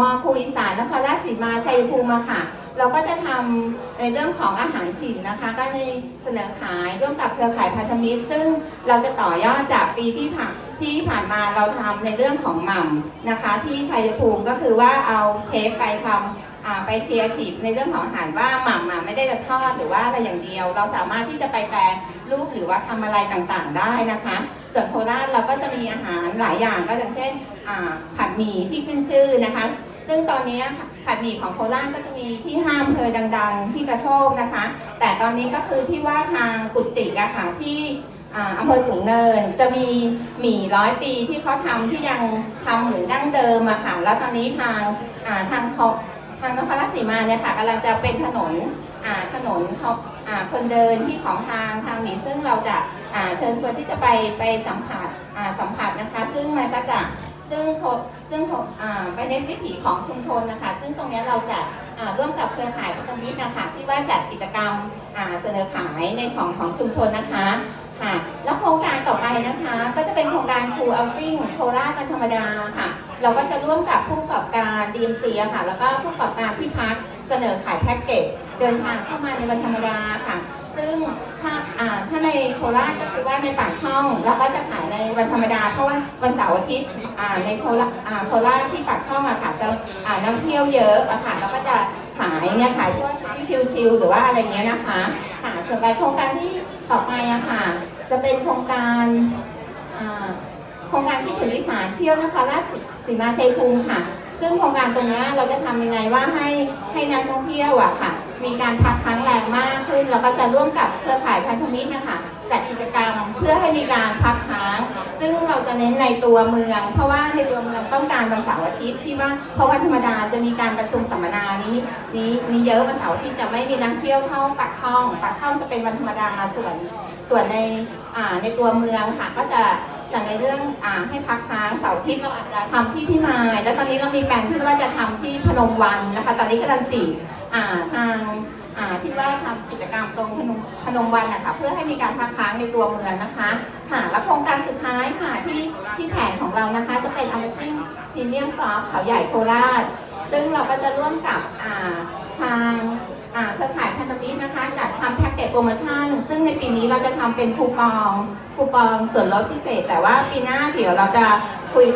มอคูอีสานนครราชสีมาชัยภูมิมาค่ะ เราก็จะทำในเรื่องของอาหารถิ่นนะคะ ก็ในเสนอขายร่วมกับเครือข่ายพันธมิตร ซึ่งเราจะต่อยอดจากปีที่ผ่าน ที่ผ่านมาเราทำในเรื่องของหม่ำนะคะ ที่ชัยภูมิก็คือว่าเอาเชฟไปทำไปครีเอทีฟในเรื่องของอาหารว่าหม่ำอะไม่ได้จะทอดหรือว่าอะไรอย่างเดียว เราสามารถที่จะไปแปรรูปหรือว่าทำอะไรต่างๆได้นะคะ ส่วนโคราชเราก็จะมีอาหารหลายอย่างก็อย่างเช่นผัดหมี่ที่ขึ้นชื่อนะคะ ซึ่งตอนนี้ผัดหมี่ของโคราชก็จะมีที่ห้ามเพอดัง ๆ ที่กระโทกนะคะ แต่ตอนนี้ก็คือที่ว่าทางกุจิกอะค่ะที่ อำเภอสูงเนินจะมีหมี่ร้อยปีที่เขาทำที่ยังทำเหมือนดั้งเดิมอะค่ะแล้วตอนนี้ทางาทางเขาทางนครราชสีมาเนี่ยค่ะกำลังจะเป็นถนนถนนเขาคนเดินที่ของทางทางหมี่ซึ่งเราจะาเชิญชวนที่จะไปไปสัมผัสสัมผัสนะคะ ซึ่งมันก็จะซึ่งซึ่งไปในวิถีของชุมชนนะคะ ซึ่งตรงนี้เราจะาร่วมกับเครือข่ายพันมิตรนะคะที่ว่าจัดกิจกรรมเสนอขายในของของชุมชนนะคะ ค่ะ แล้วโครงการต่อไปนะคะ ก็จะเป็นโครงการครูเอาติ้งโคราชวันธรรมดาค่ะ เราก็จะร่วมกับผู้ประกอบการ DMC อะค่ะ แล้วก็ผู้ประกอบการที่พักเสนอขายแพ็กเกจเดินทางเข้ามาในวันธรรมดาค่ะ ซึ่งถ้าถ้าในโคราชก็คือว่าในปากช่องเราก็จะขายในวันธรรมดา เพราะว่าวันเสาร์อาทิตย์ในโคราชโคราชที่ปากช่องอะค่ะจะนักเที่ยวเยอะอะค่ะเราก็จะขายเนี่ยขายพวกชุดที่ชิลๆหรือว่าอะไรเงี้ยนะคะ ส่วนไปโครงการที่ต่อไปอะค่ะ จะเป็นโครงการโครงการที่ถึงอีสานเที่ยวนครราชสีมาชัยภูมิค่ะ ซึ่งโครงการตรงนี้เราจะทำยังไงว่าให้ให้นักท่องเที่ยวอะค่ะ มีการพักค้างแรงมากขึ้นเราก็จะร่วมกับเครือข่ายพันธมิตรนะคะจัดกิจกรรมเพื่อให้มีการพัก เน้นในตัวเมือง เพราะว่าในตัวเมืองต้องการวันเสาร์อาทิตย์ที่ว่าเพราะวันธรรมดาจะมีการประชุมสัมมนานี้นี้นี้เยอะวันเสาร์อาทิตย์จะไม่มีนักเที่ยวเท่าปากช่องปากช่องจะเป็นวันธรรมดาส่วนส่วนในอ่าในตัวเมืองค่ะก็จะจะในเรื่องอ่าให้พักค้างเสาร์อาทิตย์เราอาจจะทำที่พี่มาย แล้วตอนนี้เรามีแผนที่ว่าจะทำที่พนมวันนะคะ ตอนนี้กำลังจีบอ่าทางอ่าที่ว่าทำกิจกรรมตรงพนมพนมวันนะคะเพื่อให้มีการพักค้างในตัวเมืองนะคะค่ะและโครง ที่ที่แผนของเรานะคะ จะเป็น Amazing Premium Golf เขาใหญ่โคราช ซึ่งเราก็จะร่วมกับาทางาเครือข่ายพันธมิตรนะคะ จัดทำแพ็กเกจโปรโมชั่น ซึ่งในปีนี้เราจะทำเป็นคูปองคูปองส่วนลดพิเศษ แต่ว่าปีหน้าเดี๋ยวเราจะคุย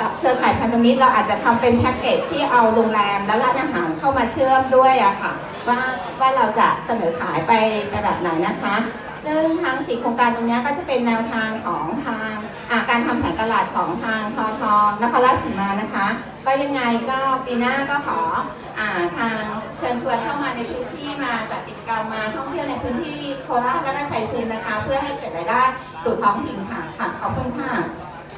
กับเครือข่ายพันธมิตร เราอาจจะทำเป็นแพ็กเกจที่เอาโรงแรมและร้านอาหารเข้ามาเชื่อมด้วยอะค่ะว่าว่าเราจะเสนอขายไปไปแบบไหนนะคะ ซึ่งทั้งสี่โครงการตรงนี้ก็จะเป็นแนวทางของทางาการทำแผนตลาดของทางทอทนครราชสีมานะคะ ก็ยังไงก็ปีหน้าก็ขออทางเชิญชวนเข้ามาในพื้นที่มาจัดกิจกรรมมาท่องเที่ยวในพื้นที่โคราชและก็ชัยภูมินะคะ เพื่อให้เกิดรายได้สู่ท้องถิ่นค่ะขอบคุณค่ะ